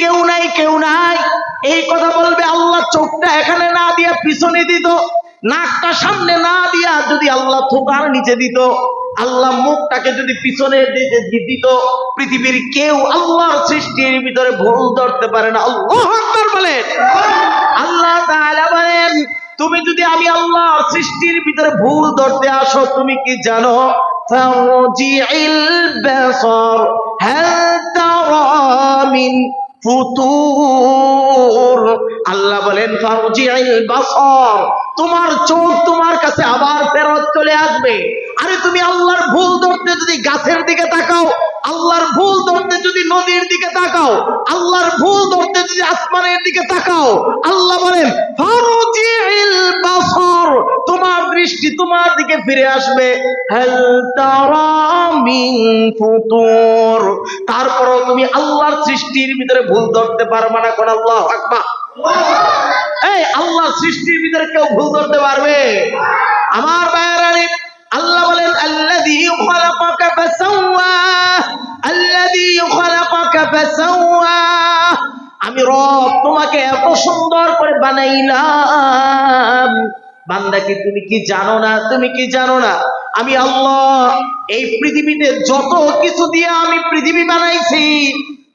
কেউ নাই কেউ নাই। এই কথা বলবে আল্লাহ, চোখটা এখানে না দিয়া পিছনে দিত, নাকটা সামনে না দিয়া যদি আল্লাহ থোকার নিচে দিত, আল্লাহ মুখটাকে যদি পিছনে দিত পৃথিবীর কেউ আল্লাহর সৃষ্টির ভিতরে ভুল ধরতে পারে না। আল্লাহ আকবার বলেন। আল্লাহ তাআলা বলেন, তুমি যদি আমি আল্লাহর সৃষ্টির ভিতরে ভুল ধরতে আসো, তুমি কি জানো? মিন ফুতুর আল্লাহ বলেন ফারজিল বাসর, তোমার চোখ তোমার কাছে আবার ফেরত চলে আসবে। আরে তুমি আল্লাহর ভুল ধরতে যদি গাছের দিকে তাকাও আল্লাহর ভুল ধরতে যদি নদীর দিকে তাকাও, আল্লাহর ভুল ধরতে যদি আসমানের দিকে তাকাও, আল্লাহ বলেন তোমার দৃষ্টি তোমার দিকে ফিরে আসবে। ফুতুর তারপরও তুমি আল্লাহর সৃষ্টির ভিতরে ভুল ধরতে পারবে না, কোন আল্লাহ আকবার। এই আল্লাহ সৃষ্টির ভিতরে কেউ ভুল ধরতে পারবে? আমার বাইরানি আল্লাহ বলেন আমি রব তোমাকে এত সুন্দর করে বানাইলাম। বান্দা কি তুমি কি জানো না? তুমি কি জানো না? আমি আল্লাহ, এই পৃথিবীতে যত কিছু দিয়ে আমি পৃথিবী বানাইছি,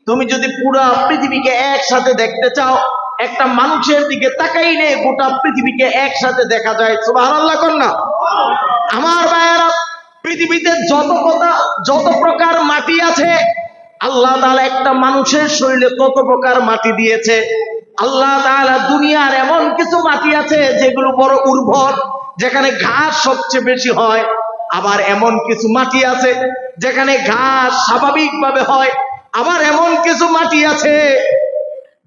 তুমি যদি পুরা পৃথিবীকে একসাথে দেখতে চাও, একটা মানুষের দিকে তাকাইলে গোটা পৃথিবীকে একসাথে দেখা যায়। সুবহানাল্লাহ কর না। আমার ভাইয়েরা পৃথিবীতে যত কথা, যত প্রকার মাটি আছে, আল্লাহ তাআলা একটা মানুষের শরীরে কত প্রকার মাটি দিয়েছে। আল্লাহ তাআলা দুনিয়ার এমন কিছু মাটি আছে যেগুলো বড় উর্বর, যেখানে ঘাস সবচেয়ে বেশি হয়। আবার এমন কিছু মাটি আছে যেখানে ঘাস স্বাভাবিকভাবে হয়। আবার এমন কিছু মাটি আছে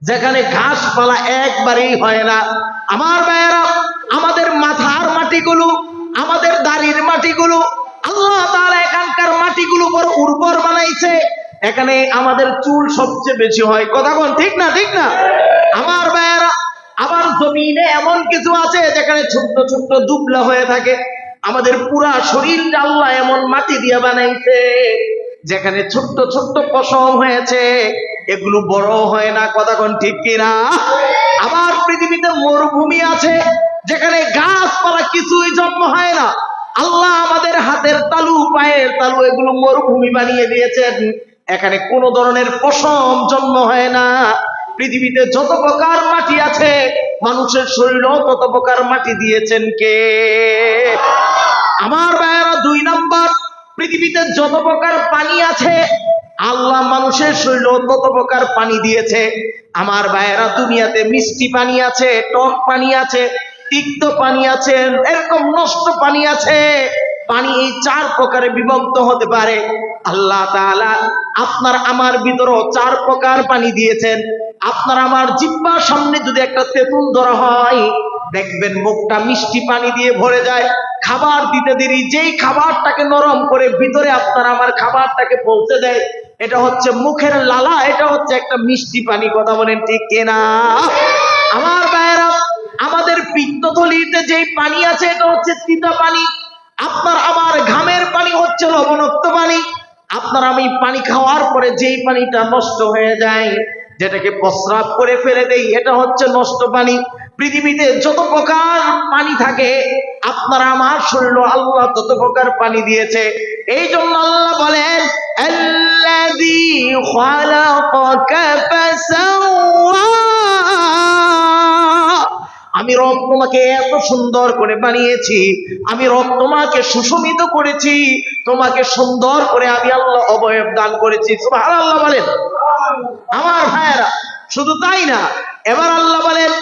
যেখানে ঘাসপালা একবারেই হয় না। আমার ভাইয়েরা আমাদের মাথার মাটিগুলো আমাদের দাড়ির মাটিগুলো, আল্লাহ তাআলা এখানকার মাটিগুলো বড় উর্বর বানাইছে। এখানে আমাদের চুল সবচেয়ে বেশি হয়। কথা কোন ঠিক না ঠিক না? আমার ভাইয়েরা আবার জমিনে এমন কিছু আছে যেখানে ছোট্ট ছোট্ট দুবলা হয়ে থাকে। আমাদের পুরা শরীর আল্লাহ এমন মাটি দিয়ে বানাইছে, যেখানে ছোট্ট ছোট্ট পশম হয়েছে। এগুলো বড় হয় না, কথা কোন ঠিক কিনা? আবার পৃথিবীতে মরুভূমি আছে। যেখানে গাছপালা কিছুই জন্ম হয় না। আল্লাহ আমাদের হাতের তালু, পায়ের তালু এগুলো মরুভূমি বানিয়ে দিয়েছেন। এখানে কোন ধরনের পশম জন্ম হয় না। পৃথিবীতে যত প্রকার মাটি আছে, মানুষের শরীরেও তত প্রকার মাটি দিয়েছেন কে? আমার ভাইয়েরা, দুই নাম্বার, পৃথিবীতে যত প্রকার পানি আছে, আল্লাহ মানুষের শরীরেও তত প্রকার পানি দিয়েছে। আমার ভাইয়েরা, দুনিয়াতে মিষ্টি পানি আছে, টক পানি আছে তিক্ত পানি আছে, এরকম নষ্ট পানি আছে। পানি এই চার প্রকারে বিভক্ত হতে পারে। আল্লাহ তাআলা আপনার আমার ভিতরেও চার প্রকার পানি দিয়েছেন। আপনার আমার জিব্বার সামনে যদি একটা তেঁতুল ধরা হয়, দেখবেন মুখটা মিষ্টি পানি দিয়ে ভরে যায়। খাবার দিতে দেরি, যেই খাবারটাকে নরম করে ভিতরে আপনার আমার খাবারটাকে পৌঁছে দেয়, এটা হচ্ছে মুখের লালা, এটা হচ্ছে একটা মিষ্টি পানি কথা বলেন ঠিক কিনা? আমার ভাইয়েরা আমাদের পিত্তথলিতে যেই পানি আছে, এটা হচ্ছে তিতা পানি। আপনার আমার ঘামের পানি হচ্ছে লবণাক্ত পানি। আপনার আমি পানি খাওয়ার পরে যেই পানিটা নষ্ট হয়ে যায়, যেটাকে প্রস্রাব করে ফেলে দেই, এটা হচ্ছে নষ্ট পানি। পৃথিবীতে যত প্রকার পানি থাকে, আপনার আমার শরীর আল্লাহ তত প্রকার পানি দিয়েছে। এই জন্য আল্লাহ বলেন আমি রব তোমাকে এত সুন্দর করে বানিয়েছি, আমি রব তোমাকে সুশোভিত করেছি, তোমাকে সুন্দর করে আমি আল্লাহ অবয়ব দান করেছি। আল্লাহ বলেন। আমার ভাইয়েরা, শুধু তাই না, এবার আল্লাহ বলেন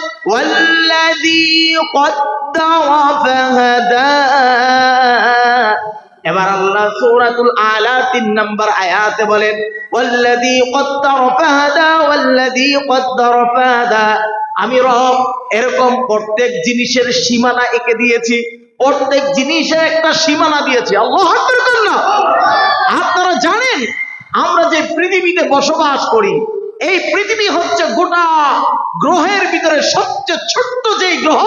এবার আল্লাহ সূরাতুল আলা তিন নম্বর আয়াতে বলেন, ওয়াল্লাযী কদ্দারা ফাহাদা, ওয়াল্লাযী কদ্দারা ফাহাদা। আমি রব এরকম প্রত্যেক জিনিসের সীমানা এঁকে দিয়েছি। প্রত্যেক জিনিসের একটা সীমানা দিয়েছি। আল্লাহ আপনারা জানেন, আমরা যে পৃথিবীতে বসবাস করি, এই পৃথিবী হচ্ছে গোটা গ্রহের ভিতরে সবচেয়ে ছোট্ট যেই গ্রহ,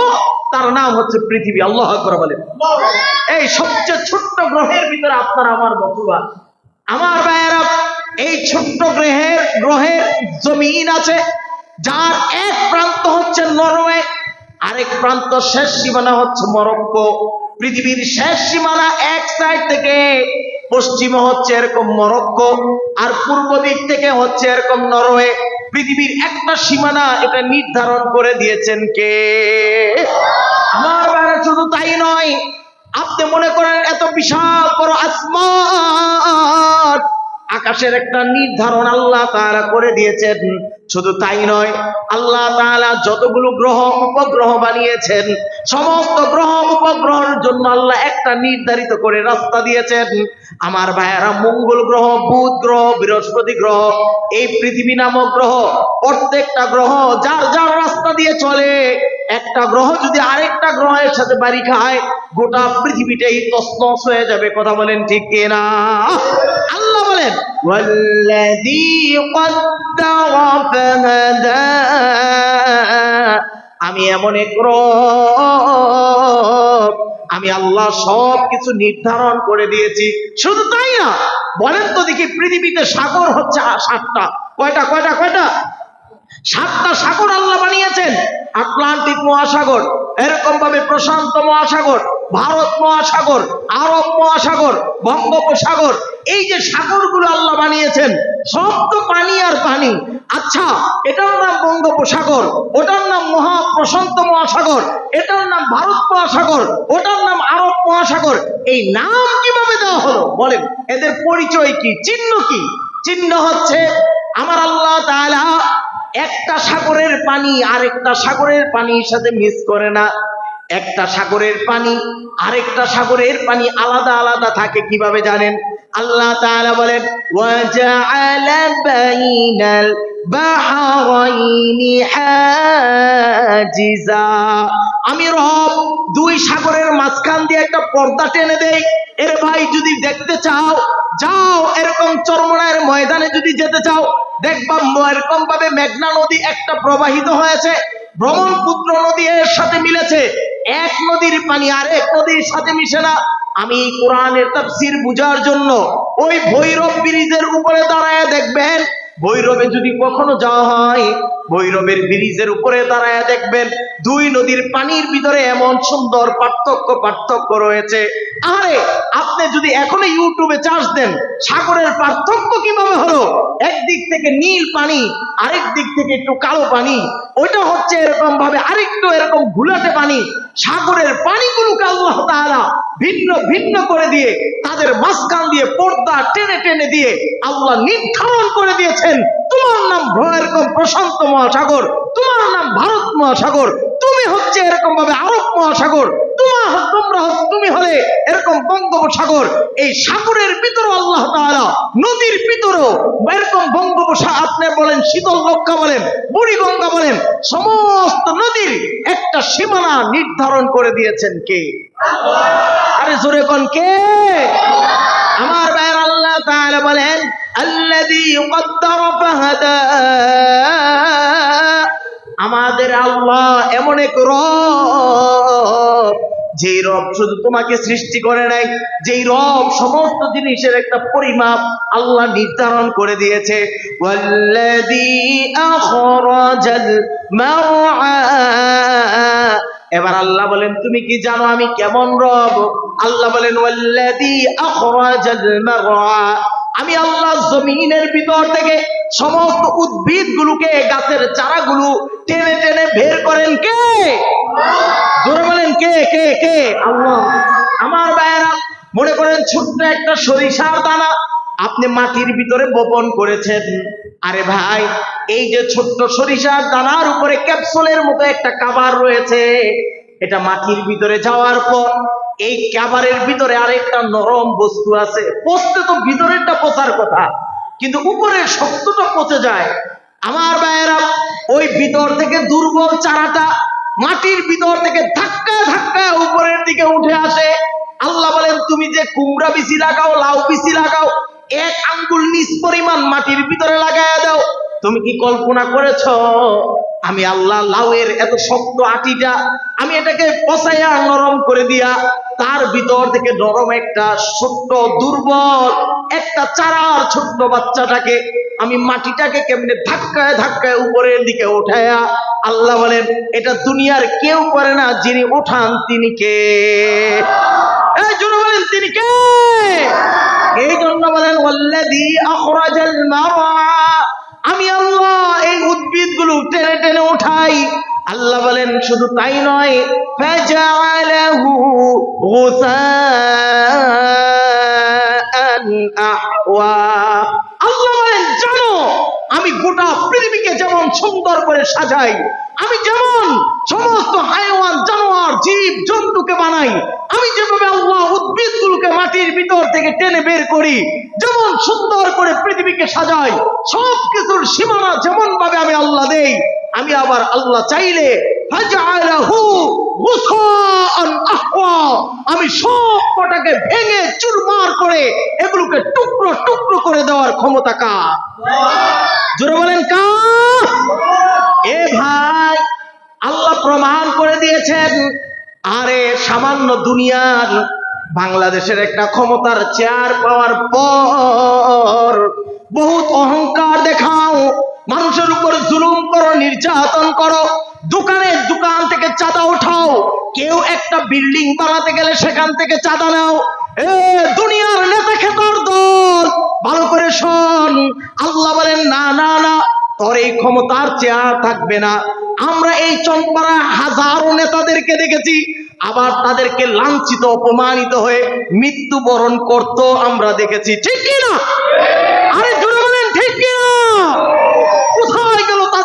তার নাম হচ্ছে পৃথিবী। আল্লাহ বলেন। এই সবচেয়ে ছোট্ট গ্রহের ভিতরে আপনার আমার বসবাস আমার ভাইয়েরা, এই ছোট্ট গ্রহের গ্রহের জমিন আছে যার এক প্রান্ত হচ্ছে নরওয়ে, আরেক প্রান্ত শেষ সীমানা হচ্ছে মরক্কো। পৃথিবীর শেষ সীমানা এক সাইড থেকে, পশ্চিমে হচ্ছে এরকম মরক্কো আর পূর্ব দিক থেকে হচ্ছে এরকম নরওয়ে। পৃথিবীর একটা সীমানা এটা নির্ধারণ করে দিয়েছেন কে? আমার শুধু তাই নয়, আপনি মনে করেন এত বিশাল বড় আসমান, আকাশের একটা নির্ধারণ আল্লাহ তারা করে দিয়েছেন। শুধু তাই নয়, আল্লাহ তাআলা যতগুলো গ্রহ উপগ্রহ বানিয়েছেন, সমস্ত গ্রহ উপগ্রহের জন্য আল্লাহ একটা নির্ধারিত করে রাস্তা দিয়েছেন। আমার ভাইয়েরা, মঙ্গল গ্রহ, বুধ গ্রহ, বৃহস্পতি গ্রহ, এই পৃথিবী নামক গ্রহ, প্রত্যেকটা গ্রহ যার যার রাস্তা দিয়ে চলে। একটা গ্রহ যদি আরেকটা গ্রহের সাথে বাড়ি খায় গোটা পৃথিবীটাই তসনস হয়ে যাবে, কথা বলেন ঠিক কিনা? বলেন। আমি এমন এক আমি আল্লাহ সব কিছু নির্ধারণ করে দিয়েছি। শুধু তাই না, বলেন তো দেখি পৃথিবীতে সাগর হচ্ছে সাতটা। কয়টা কয়টা কয়টা? সাতটা সাগর আল্লাহ বানিয়েছেন। আটলান্টিক মহাসাগর। এরকম ভাবে প্রশান্ত মহাসাগর, ভারত মহাসাগর, আরব মহাসাগর, বঙ্গোপসাগর, এই যে সাগরগুলো আল্লাহ বানিয়েছেন, সব তো পানি আর পানি। আচ্ছা এটার নাম বঙ্গোপসাগর, ওটার নাম মহা প্রশান্ত মহাসাগর, এটার নাম ভারত মহাসাগর, ওটার নাম আরব মহাসাগর, এই নাম কীভাবে দেওয়া হলো? বলেন, এদের পরিচয় কি? চিহ্ন কি? চিহ্ন হচ্ছে, আমার আল্লাহ তাআলা একটা সাগরের পানি আরেকটা সাগরের পানির সাথে মিস করে না। একটা সাগরের পানি, আরেকটা সাগরের পানি আলাদা আলাদা থাকে কীভাবে জানেন? আল্লাহ বলেন আমি রব, দুই সাগরের মাঝখান দিয়ে একটা পর্দা টেনে দেই। এর ভাই, যদি দেখতে চাও, যাও এরকম চরমনায়ের ময়দানে যদি যেতে চাও দেখবা এরকম ভাবে মেঘনা নদী একটা প্রবাহিত হয়েছে, ব্রহ্মপুত্র নদী এর সাথে মিলেছে, এক নদীর পানি আর এক নদীর সাথে মিশে না। আমি কোরআনের তাফসীর বুঝার জন্য ওই ভৈরব ব্রিজের উপরে দাঁড়ায় দেখবেন ভৈরবে যদি কখনো যাওয়া হয়, ভৈরবের ব্রিজের উপরে দাঁড়ায় দেখবেন দুই নদীর পানির ভিতরে এমন সুন্দর পার্থক্য পার্থক্য রয়েছে। আরে আপনি যদি এখনও ইউটিউবে চার্জ দেন, সাগরের পার্থক্য কীভাবে হলো? একদিক থেকে নীল পানি, আরেক দিক থেকে একটু কালো পানি। ওইটা হচ্ছে এরকম ভাবে আরেকটু এরকম ঘুলাটে পানি। সাগরের পানিগুলোকে আল্লাহ তাআলা ভিন্ন ভিন্ন করে দিয়ে, তাদের মাঝখান দিয়ে পর্দা টেনে টেনে দিয়ে আল্লাহ নির্ধারণ করে দিয়েছেন তোমার নাম এরকম প্রশান্ত মহাসাগর, তোমার নাম ভারত মহাসাগর, তুমি হচ্ছে এরকম ভাবে আরব মহাসাগর তোমার তোমরা তুমি হলে এরকম বঙ্গোপসাগর। এই সাগরের ভিতরও আল্লাহ তাআলা, নদীর ভিতরও এরকম বঙ্গোপসাগর আপনি বলেন শীতল লক্ষা বলেন, বুড়িগঙ্গা বলেন, সমস্ত নদীর একটা সীমানা নির্ধারণ করে দিয়েছেন কে? আরে জোরে কোন কে? আমার ভাইয়ের আল্লাহ তাআলা বলেন, আল্লাযী ফাহাদা। আমাদের আল্লাহ এমন এক রব, যেই রব শুধু তোমাকে সৃষ্টি করে নাই, যেই রব সমস্ত জিনিসের একটা পরিমাপ আল্লাহ নির্ধারণ করে দিয়েছে। ওয়াল্লাযী আখরাজাল মারআ। এবার আল্লাহ বলেন, তুমি কি জানো আমি কেমন রব? আল্লাহ বলেন আমি আল্লাহ জমিনের ভিতর থেকে সমস্ত উদ্ভিদ গুলোকে গাছের চারাগুলো টেনে টেনে বের করেন কে? জোরে বলেন, কে কে কে? আল্লাহ, আমার ভাইয়েরা, মনে করেন ছোট্ট একটা সরিষার দানা আপনি মাটির ভিতরে বপন করেছেন। আরে ভাই, এই যে ছোট্ট সরিষার দানার উপরে ক্যাপসুলের মতো একটা কাবার রয়েছে, এটা মাটির ভিতরে যাওয়ার পর এই কাবারের ভিতরে আরেকটা নরম বস্তু আছে। পচতে তো ভিতরেরটা পচার কথা, কিন্তু উপরের শক্তটা পচে যায়। আমার ভাইয়েরা, ওই ভিতর থেকে দুর্বল চারাটা মাটির ভিতর থেকে ধাক্কা ধাক্কা উপরের দিকে উঠে আসে। আল্লাহ বলেন, তুমি যে কুমড়া বিচি লাগাও, লাউ বিচি লাগাও এক আঙ্গুল নিচ পরিমাণ মাটির ভিতরে লাগায়া দাও। তুমি কি কল্পনা করেছ? আমি আল্লাহ লাউয়ের এত শক্ত আটিটা, আমি এটাকে পচাইয়া করে দিয়া তার ভিতর থেকে নরম একটা ছোট্ট দুর্বল একটা চারার ছোট্ট বাচ্চাটাকে আমি মাটিটাকে কেমনে ধাক্কায় ধাক্কায় উপরের দিকে উঠায়া আল্লাহ বলেন, এটা দুনিয়ার কেউ করে না, যিনি উঠান তিনি কে? এই জন্য বলেন, তিনি কে? এই জন্য বলেন আমি আল্লাহ এই উদ্ভিদগুলো টেনে টেনে উঠাই। আল্লাহ বলেন, শুধু তাই নয় আল্লাহ বলেন, জানো, আমি গোটা পৃথিবীকে যেমন সুন্দর করে সাজাই, আমি যেমন সমস্ত হাইওয়ান জানোয়ার, জীব, জন্তুকে বানাই, আমি যেভাবে আল্লাহ উদ্ভিদগুলোকে মাটির ভিতর থেকে টেনে বের করি, যেমন সুন্দর করে পৃথিবীকে সাজাই সব কিছুর সীমানা যেমন ভাবে আমি আল্লাহ দেই আমি আবার আল্লাহ চাইলে আমি সব কটাকে ভেঙে চুরমার করে এগুলোকে টুকরো টুকরো করে দেওয়ার ক্ষমতা কার? জোরে বলেন এ ভাই, আল্লাহ প্রমাণ করে দিয়েছেন। আরে সামান্য দুনিয়ার বাংলাদেশের একটা ক্ষমতার চেয়ার পাওয়ার পর বহুত অহংকার দেখাও। মানুষের উপর জুলুম করো, নির্যাতন করো দোকানে দোকান থেকে চাঁদা উঠাও কেউ একটা বিল্ডিং বানাতে গেলে সেখান থেকে চাঁদা নাও। এ দুনিয়ার নেতা খেতার দল, ভালো করে শোন। আল্লাহ বলেন, না না না, তোর এই ক্ষমতার চেয়ার থাকবে না। আমরা এই চম্পারা হাজারো নেতাদেরকে দেখেছি, আবার তাদেরকে লাঞ্ছিত, অপমানিত হয়ে মৃত্যুবরণ করত আমরা দেখেছি। ঠিক কি না আরে জোরে বলেন, ঠিক কি না কোথায় গেল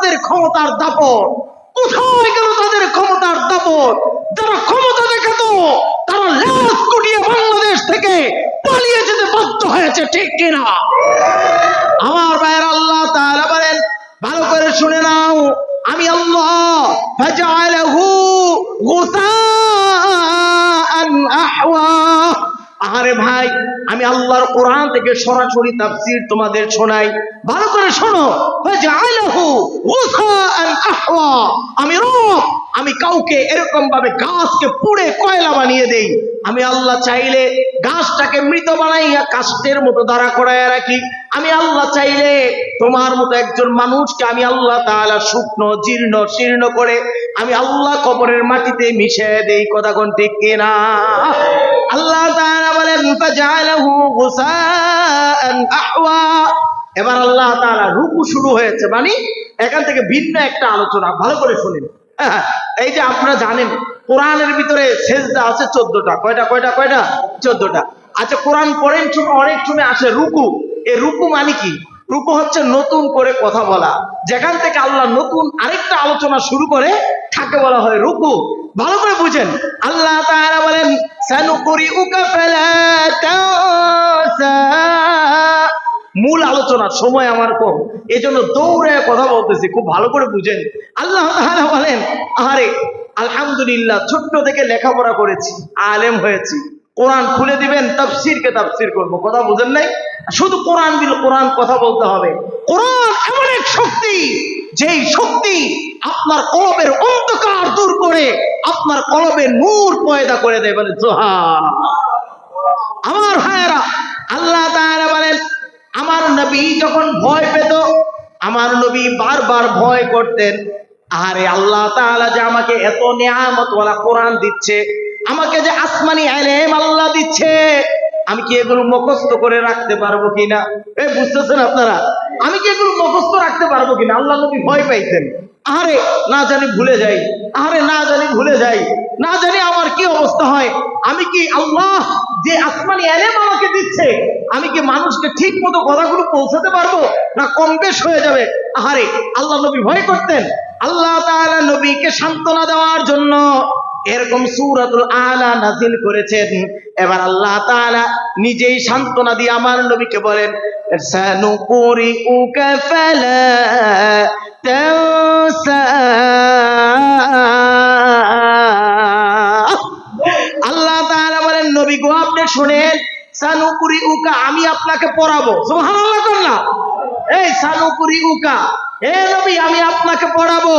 তাদের ক্ষমতার দাপট? কোথায় গেল তাদের ক্ষমতার দাপট? যারা ক্ষমতা দেখাত, তারা লাশ কুটিয়ে বাংলাদেশ থেকে পালিয়ে যেতে বাধ্য হয়েছে, ঠিক কিনা? আমার ভাইয়ের, আল্লাহ তাহলে বলেন, ভালো করে শুনে নাও। আমি আল্লাহ আল্লাহর কোরআন থেকে সরাসরি তাফসীর তোমাদের শোনাই। ভালো করে শোনো। আমি আমি কাউকে এরকম ভাবে গাছকে পুড়ে কয়লা বানিয়ে দেই। আমি আল্লাহ চাইলে গাছটাকে মৃত বানাইয়া কাষ্টের মতো দাঁড়া করাইয়া রাখি। আমি আল্লাহ চাইলে তোমার মতো একজন মানুষকে আমি আল্লাহ তাআলা শুকনো, জীর্ণ, শীর্ণ করে আমি আল্লাহ কবরের মাটিতে মিশে দেই। কথা কোন ঠিক কিনা? আল্লাহ তাআলা এবার আল্লাহ তাআলা রুকু শুরু হয়েছে মানে এখান থেকে ভিন্ন একটা আলোচনা ভালো করে শুনেন। হ্যাঁ, এই যে আপনারা জানেন কোরআনের ভিতরে সেজদা আছে চোদ্দটা। কয়টা কয়টা কয়টা? চোদ্দটা। আচ্ছা কোরআন পড়েন অনেক সময় আসে রুকু। এ রুকু মানে কি? রুকু হচ্ছে নতুন করে কথা বলা। যেখান থেকে আল্লাহ নতুন আরেকটা আলোচনা শুরু করে থাকে বলা হয় রুকু। ভালো করে বুঝেন। আল্লাহ বলেন, সানুকুরিউকা ফালা তানসা মূল আলোচনার সময় আমার কম। এই জন্য দৌড়ে কথা বলতেছি, খুব ভালো করে বুঝেন। আল্লাহ তাআলা বলেন আরে আলহামদুলিল্লাহ, ছোট্ট থেকে লেখাপড়া করেছি, আলেম হয়েছি। কোরআন খুলে দিবেন, তাফসিরকে তাফসির করব। কথা বুঝেন নাই? শুধু কোরআন দিল কোরআন কথা বলতে হবে। কোরআন এমন এক শক্তি, যেই শক্তি আপনার কলবের অন্ধকার দূর করে আপনার কলবের নূর পয়দা করে দেয়, বলে জোহা আমার ভাইয়েরা, আল্লাহ তাআলা বলেন, আমার নবী যখন ভয় পেত, আমার নবী বারবার ভয় করতেন আরে আল্লাহ তাআলা যে আমাকে এত নিয়ামত ওয়ালা কোরআন দিচ্ছে আমাকে যে আসমানি এলেম আল্লাহ দিচ্ছে, আমি কি এগুলো মুখস্থ করে রাখতে পারব কিনা? এই বুঝতেছেন আপনারা? আমি কি এগুলো মুখস্থ রাখতে পারব কিনা? আল্লাহ নবী ভয় পাইতেন। আরে না জানি ভুলে যাই। আরে না জানি ভুলে যাই। না জানি আমার কি অবস্থা হয়। আমি কি আল্লাহ যে আসমানি এলেম আমাকে দিচ্ছে, আমি কি মানুষকে ঠিক মতো কথাগুলো পৌঁছাতে পারব? না কম বেশ হয়ে যাবে? আহারে, আল্লাহ নবী ভয় করতেন। আল্লাহ তাআলা নবীকে সান্ত্বনা দেওয়ার জন্য এরকম সূরাতুল আলা নাজিল করেছেন। এবার আল্লাহ তাআলা নিজেই সান্ত্বনা দিয়ে আমার নবীকে বলেন, সানুকুরিউকা আল্লাহ তাআলা বলেন, নবী গো, আপনি শুনেন সানুকুরি উকা আমি আপনাকে পড়াবো। সুবহানাল্লাহ করলা এই সানুকুরি উকা এ নবী, আমি আপনাকে পড়াবো।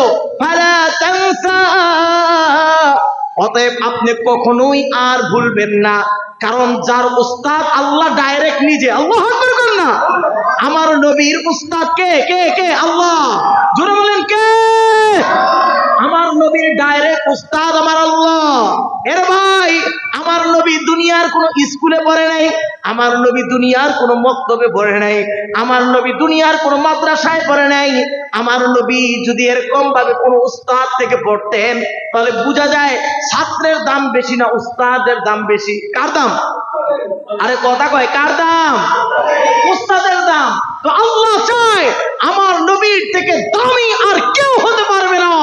অতএব আপনি কখনোই আর ভুলবেন না, কারণ যার উস্তাদ আল্লাহ ডাইরেক্ট নিজে, আল্লাহ করেন না। আমার নবীর উস্তাদ কে? কে কে? আল্লাহ। জোরে বলেন কে? আমার নবীর ডাইরেক্ট উস্তাদ আমার আল্লাহ। এর ভাই কোন স্কুলে পড়ে নাই, আমার নবী দুনিয়ার কোনো মক্তবে পড়ে নাই, আমার নবী দুনিয়ার কোনো মাদ্রাসায় পড়ে নাই, আমার নবী যদি এরকম ভাবে কোন উস্তাদ থেকে পড়তেন, তাহলে বোঝা যায় ছাত্রের দাম বেশি না, উস্তাদের দাম বেশি। কার দাম? আরে কথা কয়, কার দাম? উস্তাদের দাম। তো আল্লাহ চায় আমার নবীর থেকে দামি আর কেউ হতে পারবে না।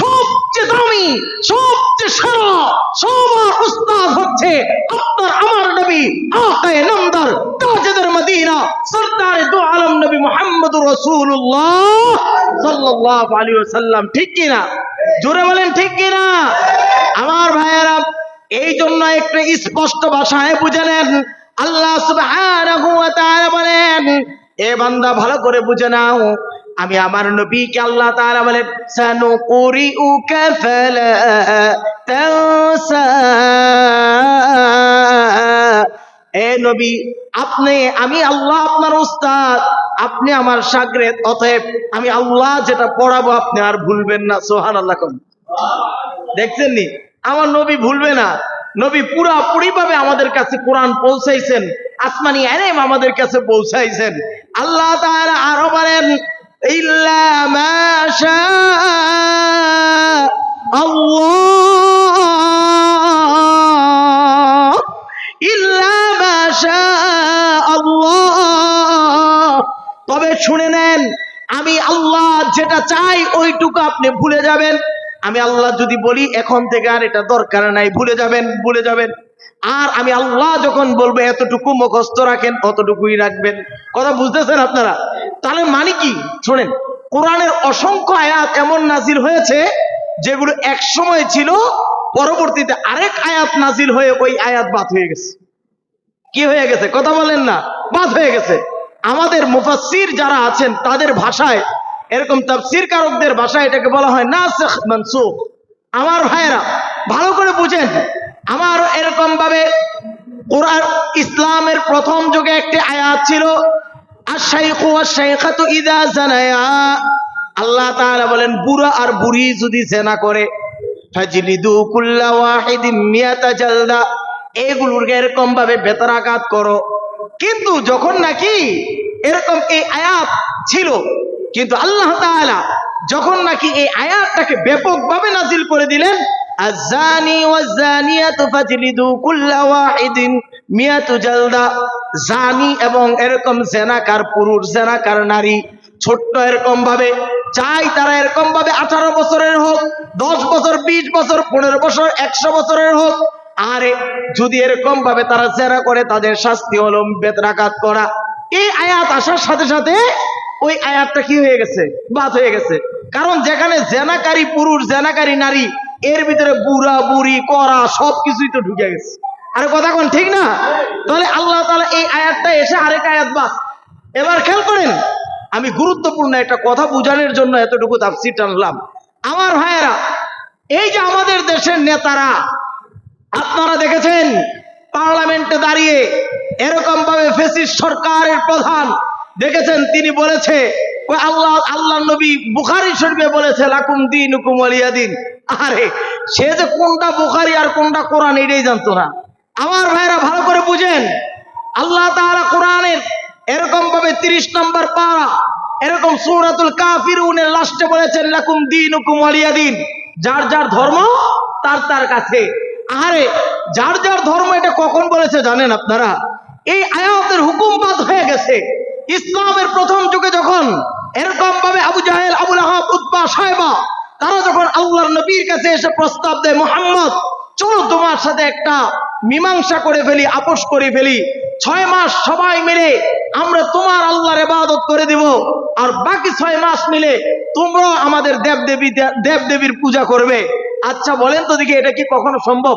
সবচেয়ে দামি, সবচেয়ে সেরা, সবার উস্তাদ হচ্ছে আপনার আমার নবী আকায়ে নামদার তাজেদের মদিনা, সরদারে দু আলম নবী মুহাম্মদুর রাসূলুল্লাহ সাল্লাল্লাহু আলাইহি ওয়াসাল্লাম। ঠিক কি না জোরে বলেন, ঠিক কি না আমার ভাইয়েরা এই জন্য একটু স্পষ্ট ভাষায় বুঝে নেন আল্লাহ বলেন, এ বান্দা ভালো করে বুঝে নাও। আমি আমার নবীকে আল্লাহ তাআলা বলেন, সানুকুরিউকা ফালা তানসা। এ নবী, আপনি, আমি আল্লাহ আপনার উস্তাদ। আপনি আমার সাগরে, অতএব আমি আল্লাহ যেটা পড়াবো আপনি আর ভুলবেন না সোহান আল্লাহ দেখছেন নি? আমার নবী ভুলবে না। নবী পুরাপুরি ভাবে আমাদের কাছে কোরআন পৌঁছাইছেন। আসমানি এলেম আমাদের কাছে পৌঁছাইছেন। আল্লাহ আরও বলেন, ইল্লা ইল্লা তবে শুনে নেন, আমি আল্লাহ যেটা চাই ওইটুকু আপনি ভুলে যাবেন। আমি আল্লাহ যদি বলি, এখন থেকে আর এটা দরকার নাই, ভুলে যাবেন ভুলে যাবেন। আর আমি আল্লাহ যখন বলব, এতটুকু মুখস্থ রাখেন অতটুকুই রাখবেন। কথা বুঝতেছেন আপনারা? তাহলে মানে কি? শোনেন, কোরআনের অসংখ্য আয়াত এমন নাজিল হয়েছে, যেগুলো এক সময় ছিল, পরবর্তীতে আরেক আয়াত নাজিল হয়ে ওই আয়াত বাদ হয়ে গেছে। কি হয়ে গেছে? কথা বলেন না, বাদ হয়ে গেছে। আমাদের মুফাসসির যারা আছেন, তাদের ভাষায় এরকম তাফসীর কারকদের ভাষায় এটাকে বলা হয় নাসিখ মানসুখ। আমার ভাইয়েরা, ভালো করে বুঝেন। আমার এরকম ভাবে কোরআন, ইসলামের প্রথম যুগে একটি আয়াত ছিল আল্লাহ তাআলা বলেন, বুড়া আর বুড়ি যদি জেনা করে এগুলোর এরকম ভাবে বেতরাঘাত করো। কিন্তু যখন নাকি এরকম এই আয়াত ছিল কিন্তু আল্লাহ তাআলা যখন নাকি এই আয়াতটাকে ব্যাপকভাবে নাজিল করে দিলেন ওয়াজানিয়াতু ফাজলিদু কুল্লা ওয়াহিদিন মিয়াতু জালদা। জানি এবং এরকম জেনাকার পুরুষ, জেনাকার নারী, ছোট্ট এরকম ভাবে চাই তারা এরকম ভাবে আঠারো বছরের হোক, দশ বছর, বিশ বছর, পনেরো বছর, একশো বছরের হোক। আরে, যদি এরকম ভাবে তারা জেনা করে, তাদের শাস্তি হলো বেতরাঘাত করা। এই আয়াত আসার সাথে সাথে ওই আয়াতটা কি হয়ে গেছে? বাদ হয়ে গেছে। কারণ যেখানে জেনাকারী পুরুষ, জেনাকারী নারী, এর ভিতরে বুড়া, বুড়ি করা সবকিছুই তো ঢুকে গেছে। আরে কথা কোন ঠিক না? তাহলে আল্লাহ তালা এই আয়াতটা এসে আরেক আয়াত বাদ। এবার খেয়াল করেন, আমি গুরুত্বপূর্ণ একটা কথা বোঝানোর জন্য এতটুকু তাফসির টানলাম। আমার ভাইয়েরা, এই যে আমাদের দেশের নেতারা, আপনারা দেখেছেন, পার্লামেন্টে দাঁড়িয়ে এরকম ভাবে ফেসিস সরকারের প্রধান দেখেছেন, তিনি বলেছে আল্লাহ আল্লাহ নবী বুখারি শরীফে বলেছে, লাকুম দিন হুকুম আলিয়া দিন। আরে, সে যে কোনটা বুখারি আর কোনটা কোরআন, এটাই জানতো না। আমার ভাইরা ভালো করে বুঝেন। আল্লাহ তাআলা কোরআনের এরকম ভাবে তিরিশ নম্বর পারা, এরকম সূরাতুল কাফিরুনের লাস্টে বলেছেন, লাকুম দিন হুকুম দিন। যার যার ধর্ম, তার তার কাছে। আরে যার যার ধর্ম, এটা কখন বলেছে জানেন আপনারা? এই আয়াতের হুকুম বাদ হয়ে গেছে। ইসলামের প্রথম যুগে যখন এরকম ভাবে আবু জাহেল আবুল আহাব উদ্বা সাহেবা তারা যখন আল্লাহর নবীর কাছে এসে প্রস্তাব দেয়, মোহাম্মদ, চলো তোমার সাথে একটা মীমাংসা করে ফেলি, আপোষ করে ফেলি। ছয় মাস সবাই মিলে আমরা তোমার আল্লাহর ইবাদত করে দিব। আর বাকি ছয় মাস মিলে তোমরা আমাদের দেব দেবী দেব দেবীর পূজা করবে। আচ্ছা বলেন তো দেখি এটা কি কখনো সম্ভব?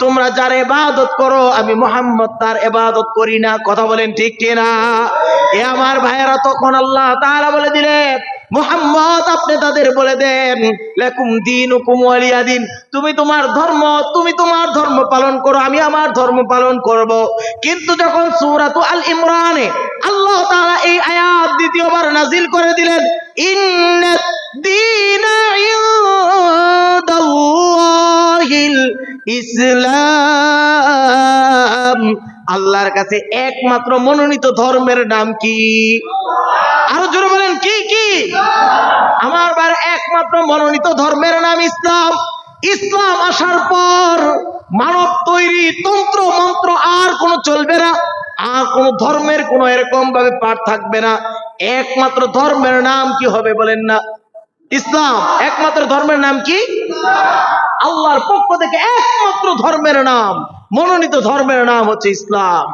তোমরা যার ইবাদত করো, আমি মোহাম্মদ তার ইবাদত করি না। কথা বলেন ঠিক কিনা? এ আমার ভাইয়েরা তখন আল্লাহ তাআলা বলে দিলেন, মোহাম্মদ, আপনি তাদের বলে দেন, লেকুম দিন হুকুম ওয়ালিয়া দিন। তুমি তোমার ধর্ম, তুমি তোমার ধর্ম পালন করো, আমি আমার ধর্ম পালন করব। কিন্তু যখন সূরাতু আল ইমরানে আল্লাহ তাআলা এই আয়াত দ্বিতীয়বার নাজিল করে দিলেন ইন্নাদ ইসলাম। আল্লাহর কাছে একমাত্র মনোনীত ধর্মের নাম কি? আরও জোরে বলেন, কি কি? আমার বার একমাত্র মনোনীত ধর্মের নাম ইসলাম। ইসলাম আসার পর মানব তৈরি তন্ত্র, মন্ত্র আর কোনো চলবে না, আর কোন ধর্মের কোনো এরকম ভাবে পাঠ থাকবে না। একমাত্র ধর্মের নাম কি হবে বলেন না? ইসলাম একমাত্র ধর্মের নাম কি? আল্লাহর পক্ষ থেকে একমাত্র ধর্মের নাম, মনোনীত ধর্মের নাম হচ্ছে ইসলাম।